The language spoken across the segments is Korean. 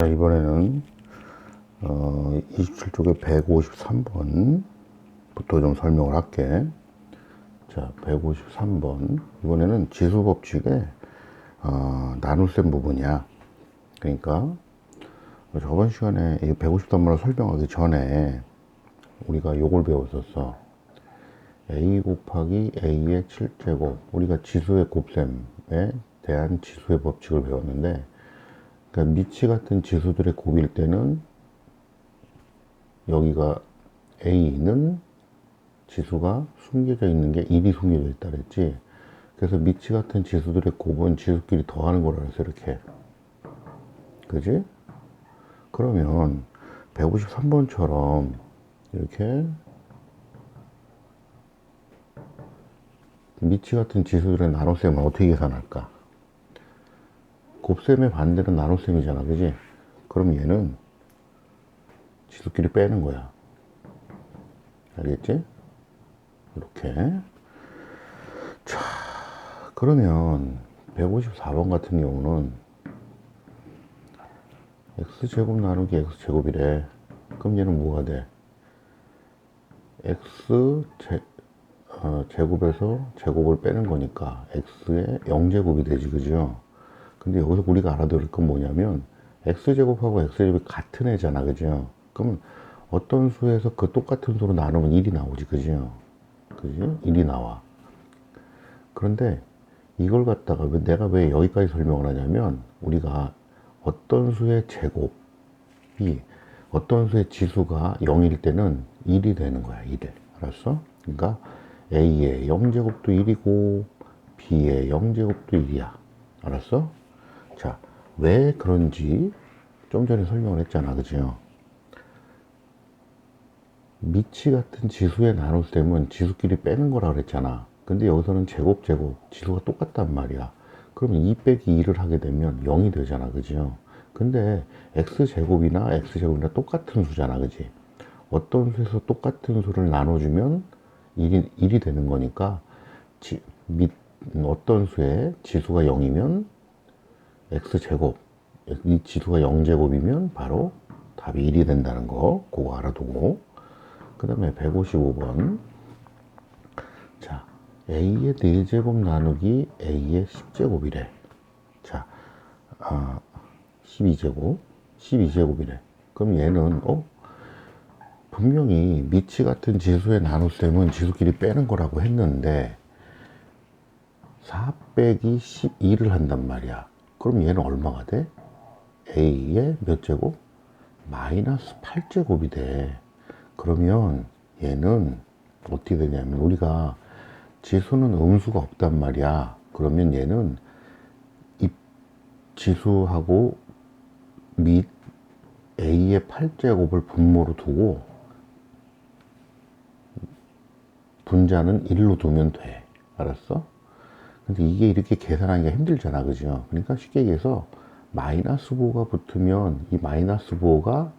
자, 이번에는 어, 27쪽에 153번부터 좀 설명을 할게. 자, 153번. 이번에는 지수 법칙의 어, 나눗셈 부분이야. 그러니까 저번 시간에 이 153번을 설명하기 전에 우리가 요걸 배웠었어. a 곱하기 a의 7제곱. 우리가 지수의 곱셈에 대한 지수의 법칙을 배웠는데 그러니까 미치 같은 지수들의 곱일 때는 여기가 A는 지수가 숨겨져 있는 게 1이 숨겨져 있다 그랬지. 그래서 미치 같은 지수들의 곱은 지수끼리 더하는 거라 그래서 이렇게. 그지? 그러면 153번처럼 이렇게 미치 같은 지수들의 나눗셈을 어떻게 계산할까? 곱셈의 반대는 나눗셈이잖아, 그지? 그럼 얘는 지수끼리 빼는 거야. 알겠지? 이렇게. 자, 그러면 154번 같은 경우는 x제곱 나누기 x제곱이래. 그럼 얘는 뭐가 돼? x 제, 어, 제곱을 빼는 거니까 x의 0제곱이 되지, 그죠? 근데 여기서 우리가 알아들을 건 뭐냐면 x제곱하고 x제곱이 같은 애잖아 그죠? 그러면 어떤 수에서 그 똑같은 수로 나누면 1이 나오지 그죠? 그지? 1이 나와. 그런데 이걸 갖다가 왜 내가 왜 여기까지 설명을 하냐면 우리가 어떤 수의 제곱이 어떤 수의 지수가 0일 때는 1이 되는 거야 1을 알았어? 그러니까 A의 0제곱도 1이고 B의 0제곱도 1이야. 알았어? 자, 왜 그런지 좀 전에 설명을 했잖아. 그죠? 미치 같은 지수의 나눗셈은 지수끼리 빼는 거라 그랬잖아. 근데 여기서는 제곱, 제곱, 지수가 똑같단 말이야. 그러면 2 빼기 2를 하게 되면 0이 되잖아. 그죠? 근데 x제곱이나 x제곱이나 똑같은 수잖아. 그지? 어떤 수에서 똑같은 수를 나눠주면 1이, 1이 되는 거니까 지, 밑, 어떤 수에 지수가 0이면 x제곱 이 지수가 0제곱이면 바로 답이 1이 된다는 거 그거 알아두고. 그 다음에 155번. 자 a의 4제곱 나누기 a의 10제곱이래. 자 아, 12제곱 12제곱이래. 그럼 얘는 어? 분명히 미치 같은 지수의 나눗셈은 지수끼리 빼는 거라고 했는데 4 빼기 12를 한단 말이야 그럼 얘는 얼마가 돼? A의 몇 제곱? 마이너스 8제곱이 돼. 그러면 얘는 어떻게 되냐면 우리가 지수는 음수가 없단 말이야. 그러면 얘는 이 지수하고 밑 A의 8제곱을 분모로 두고 분자는 1로 두면 돼. 알았어? 근데 이게 이렇게 계산하기가 힘들잖아. 그죠? 그러니까 쉽게 얘기해서 마이너스 부호가 붙으면 이 마이너스 부호가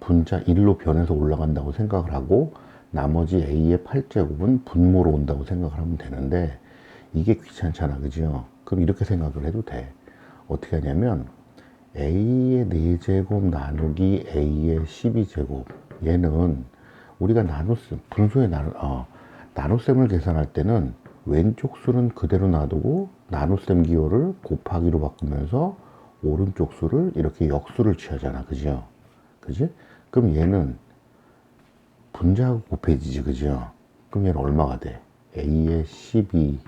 분자 1로 변해서 올라간다고 생각을 하고 나머지 A의 8제곱은 분모로 온다고 생각을 하면 되는데 이게 귀찮잖아. 그죠? 그럼 이렇게 생각을 해도 돼. 어떻게 하냐면 A의 4제곱 나누기 A의 12제곱 얘는 우리가 나눗셈 분수의 나누, 어, 나눗셈을 계산할 때는 왼쪽 수는 그대로 놔두고 나눗셈 기호를 곱하기로 바꾸면서 오른쪽 수를 이렇게 역수를 취하잖아. 그죠? 그지? 그럼 얘는 분자하고 곱해지지. 그죠? 그럼 얘는 얼마가 돼? A의 12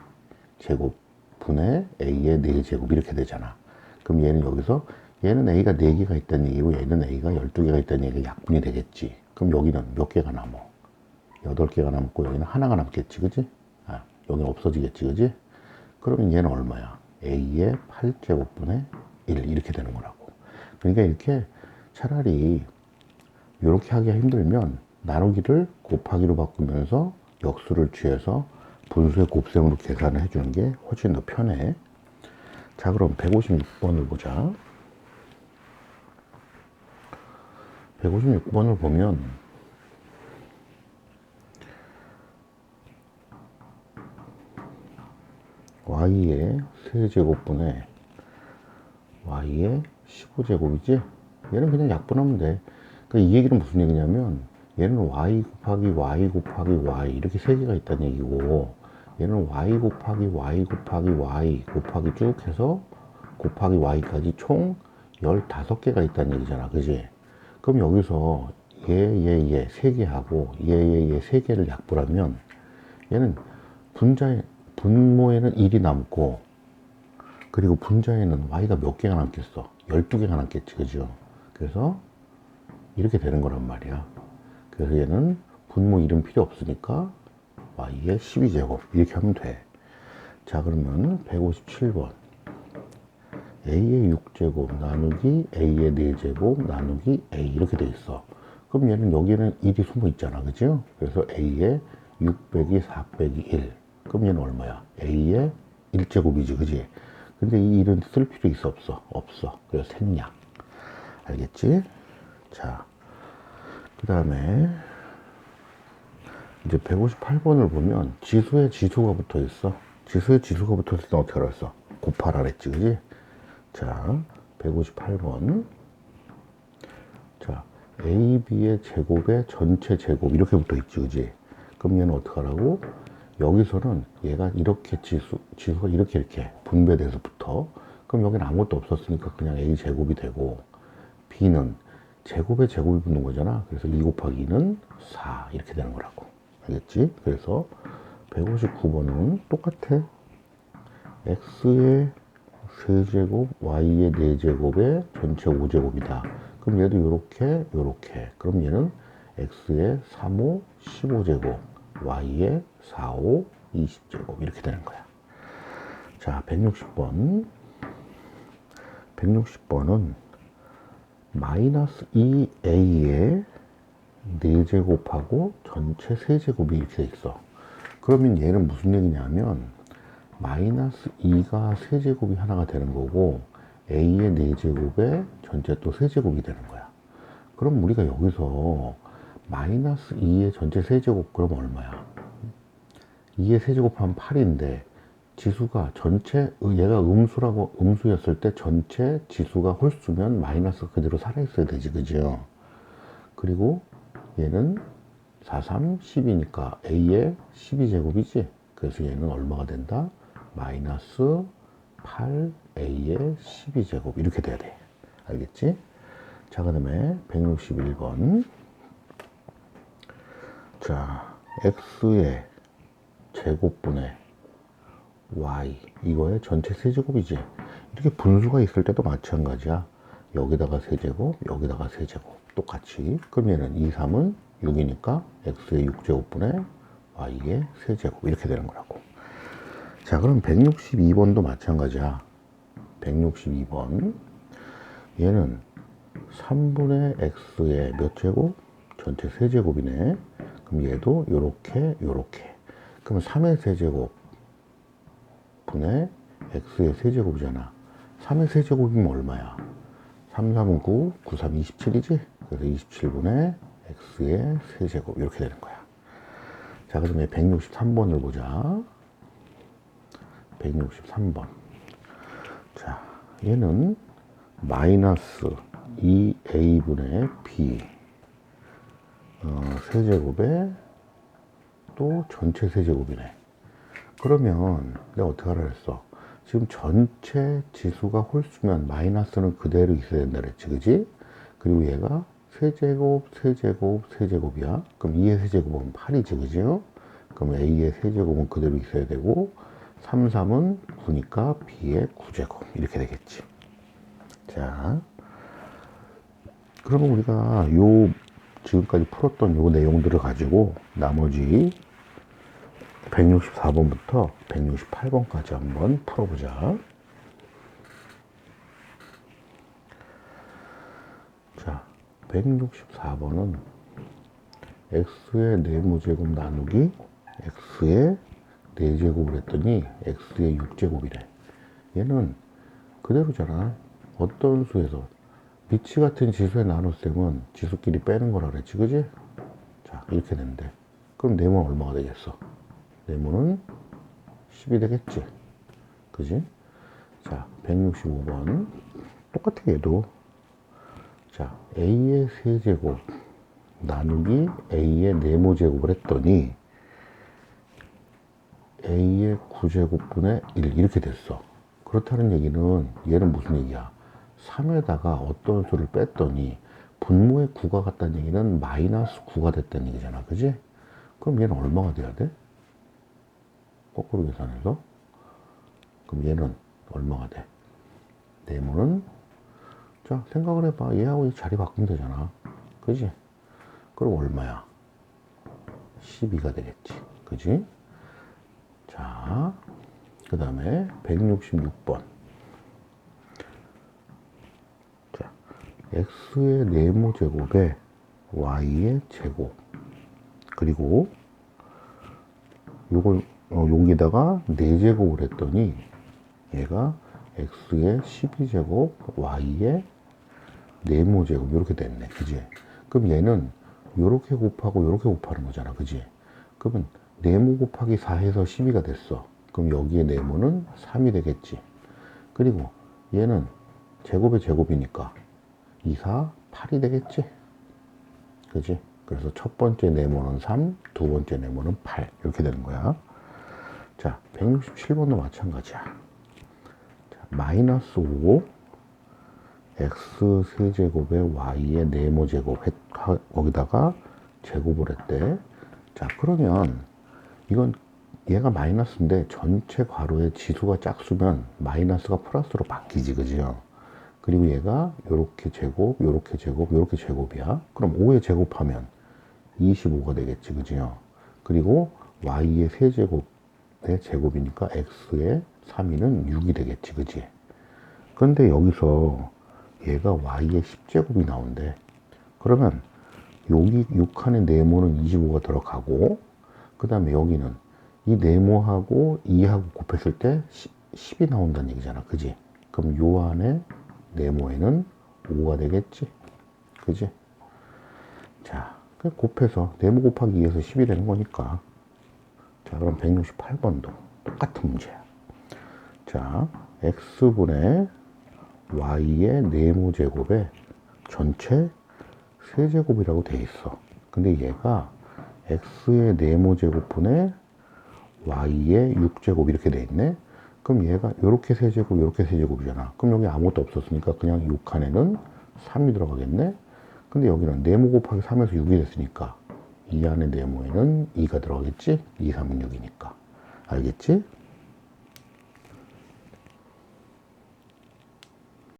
제곱 분의 A의 4제곱 이렇게 되잖아. 그럼 얘는 여기서 얘는 A가 4개가 있다는 얘기고 얘는 A가 12개가 있다는 얘기가 약분이 되겠지. 그럼 여기는 몇 개가 남어? 8개가 남고 여기는 하나가 남겠지. 그지? 여기 없어지겠지, 그지? 그러면 얘는 얼마야? A의 8제곱분의 1 이렇게 되는 거라고. 그러니까 이렇게 차라리 이렇게 하기가 힘들면 나누기를 곱하기로 바꾸면서 역수를 취해서 분수의 곱셈으로 계산을 해주는 게 훨씬 더 편해. 자, 그럼 156번을 보자. 156번을 보면 y의 세제곱분의 y의 15제곱이지? 얘는 그냥 약분하면 돼. 그러니까 이 얘기는 무슨 얘기냐면 얘는 y 곱하기 y 곱하기 y 이렇게 세 개가 있다는 얘기고 얘는 y 곱하기 y 곱하기 y 곱하기 쭉 해서 곱하기 y까지 총 15개가 있다는 얘기잖아. 그지? 그럼 여기서 얘, 얘, 얘세개 하고 얘, 얘, 얘세 개를 약분하면 얘는 분자에, 분모에는 1이 남고 그리고 분자에는 y가 몇 개가 남겠어? 12개가 남겠지. 그죠? 그래서 이렇게 되는 거란 말이야. 그래서 얘는 분모 이름 필요 없으니까 y의 12제곱 이렇게 하면 돼. 자 그러면 157번 a의 6제곱 나누기 a의 4제곱 나누기 a 이렇게 돼 있어. 그럼 얘는 여기는 1이 숨어 있잖아. 그죠? 그래서 a의 6 빼기 4 빼기 1. 얘는 얼마야? a의 1제곱이지. 그지? 근데 이 1은 쓸 필요 있어 없어? 없어. 그래서 생략. 알겠지? 자, 그 다음에 이제 158번을 보면 지수에 지수가 붙어 있어. 지수에 지수가 붙어 있을 때 어떻게 알았어? 곱하라 그랬지, 그지? 자, 158번. 자, A, B의 제곱의 전체 제곱 이렇게 붙어 있지, 그지? 그럼 얘는 어떻게 하라고? 여기서는 얘가 이렇게 지수, 지수가 이렇게 이렇게 분배돼서 붙어. 그럼 여기는 아무것도 없었으니까 그냥 A 제곱이 되고, B는 제곱에 제곱이 붙는 거잖아. 그래서 2 곱하기 2는 4 이렇게 되는 거라고. 알겠지? 그래서 159번은 똑같아. x의 세제곱, y의 4제곱의 전체 5제곱이다. 그럼 얘도 요렇게, 요렇게. 그럼 얘는 x의 3, 5, 15제곱, y의 4, 5, 20제곱. 이렇게 되는 거야. 자, 160번. 160번은 마이너스 2a의 4제곱하고 전체 세제곱이 이렇게 돼 있어. 그러면 얘는 무슨 얘기냐면 마이너스 2가 세제곱이 하나가 되는 거고 a의 4제곱에 전체 또 세제곱이 되는 거야. 그럼 우리가 여기서 마이너스 2의 전체 세제곱 그럼 얼마야? 2의 세제곱하면 8인데 지수가 전체 얘가 음수라고 음수였을 때 전체 지수가 홀수면 마이너스 그대로 살아있어야 되지 그죠? 그리고 얘는 4, 3, 10이니까 A의 12제곱이지. 그래서 얘는 얼마가 된다? 마이너스 8A의 12제곱. 이렇게 돼야 돼. 알겠지? 자, 그 다음에 161번. 자, X의 제곱분의 Y. 이거의 전체 세제곱이지. 이렇게 분수가 있을 때도 마찬가지야. 여기다가 세제곱, 여기다가 세제곱. 똑같이. 그럼 얘는 2, 3은 6이니까 x의 6제곱분의 y의 세제곱 이렇게 되는 거라고. 자, 그럼 162번도 마찬가지야. 162번. 얘는 3분의 x의 몇 제곱? 전체 세제곱이네. 그럼 얘도 요렇게, 요렇게. 그럼 3의 세제곱 분의 x의 세제곱이잖아. 3의 세제곱이면 얼마야? 3, 3은 9, 9, 3, 27이지? 그래서 27분의 x의 세제곱 이렇게 되는 거야. 자, 그 다음에 163번을 보자. 163번. 자, 얘는 마이너스 2a분의 b 어, 세제곱에 또 전체 세제곱이네. 그러면 내가 어떻게 하라 했어? 지금 전체 지수가 홀수면 마이너스는 그대로 있어야 된다 그랬지, 그지? 그리고 얘가 세제곱, 세제곱, 세제곱이야. 그럼 2의 세제곱은 8이지, 그죠? 그럼 A의 세제곱은 그대로 있어야 되고, 3, 3은 9니까 B의 9제곱. 이렇게 되겠지. 자. 그러면 우리가 요, 지금까지 풀었던 요 내용들을 가지고 나머지 164번부터 168번까지 한번 풀어보자. 자, 164번은 x의 네모제곱 나누기 x의 4제곱을 했더니 x의 6제곱이래. 얘는 그대로잖아. 어떤 수에서 미치 같은 지수의 나눗셈은 지수끼리 빼는 거라 그랬지, 그지? 자, 이렇게 된대. 그럼 네모는 얼마가 되겠어? 네모는 10이 되겠지. 그지? 자, 165번. 똑같아, 얘도. 자, a의 세제곱 나누기 a의 네모제곱을 했더니 a의 9제곱분의 1 이렇게 됐어. 그렇다는 얘기는 얘는 무슨 얘기야? 3에다가 어떤 수를 뺐더니 분모의 9가 같다는 얘기는 마이너스 9가 됐다는 얘기잖아. 그지? 그럼 얘는 얼마가 돼야 돼? 거꾸로 계산해서 그럼 얘는 얼마가 돼? 네모는 자 생각을 해봐 얘하고 이 자리 바꾸면 되잖아 그지? 그럼 얼마야? 12가 되겠지 그지? 자, 그 다음에 166번. X의 네모 제곱에 y의 제곱. 그리고 요걸 어, 여기다가 4제곱을 했더니 얘가 x의 12제곱 y의 네모 제곱 이렇게 됐네. 그지? 그럼 얘는 요렇게 곱하고 요렇게 곱하는 거잖아. 그지? 그러면 네모 곱하기 4 해서 12가 됐어. 그럼 여기에 네모는 3이 되겠지. 그리고 얘는 제곱의 제곱이니까 2, 4, 8이 되겠지. 그지? 그래서 첫 번째 네모는 3, 두 번째 네모는 8. 이렇게 되는 거야. 자, 167번도 마찬가지야. 자, 마이너스 5, x 세제곱에 y의 네모 제곱 거기다가 제곱을 했대. 자, 그러면 이건 얘가 마이너스인데 전체 괄호의 지수가 짝수면 마이너스가 플러스로 바뀌지, 그죠? 그리고 얘가 요렇게 제곱, 요렇게 제곱, 요렇게 제곱이야. 그럼 5의 제곱하면 25가 되겠지, 그죠? 그리고 y의 세제곱의 제곱이니까 x의 3위는 6이 되겠지, 그지? 그런데 여기서 얘가 y의 10제곱이 나온대. 그러면 여기 6칸의 네모는 25가 들어가고 그 다음에 여기는 이 네모하고 2하고 곱했을 때 10, 이 나온다는 얘기잖아. 그지? 그럼 요 안에 네모에는 5가 되겠지? 그지? 자, 그 곱해서 네모 곱하기 2에서 10이 되는 거니까. 자, 그럼 168번도 똑같은 문제야. 자, x분의 y의 네모 제곱에 전체 세제곱이라고 돼 있어. 근데 얘가 x의 네모 제곱분의 y의 6제곱 이렇게 돼 있네. 그럼 얘가 이렇게 세제곱, 이렇게 세제곱이잖아. 그럼 여기 아무것도 없었으니까 그냥 6칸에는 3이 들어가겠네. 근데 여기는 네모 곱하기 3에서 6이 됐으니까 이 안에 네모에는 2가 들어가겠지? 2, 3은 6이니까. 알겠지?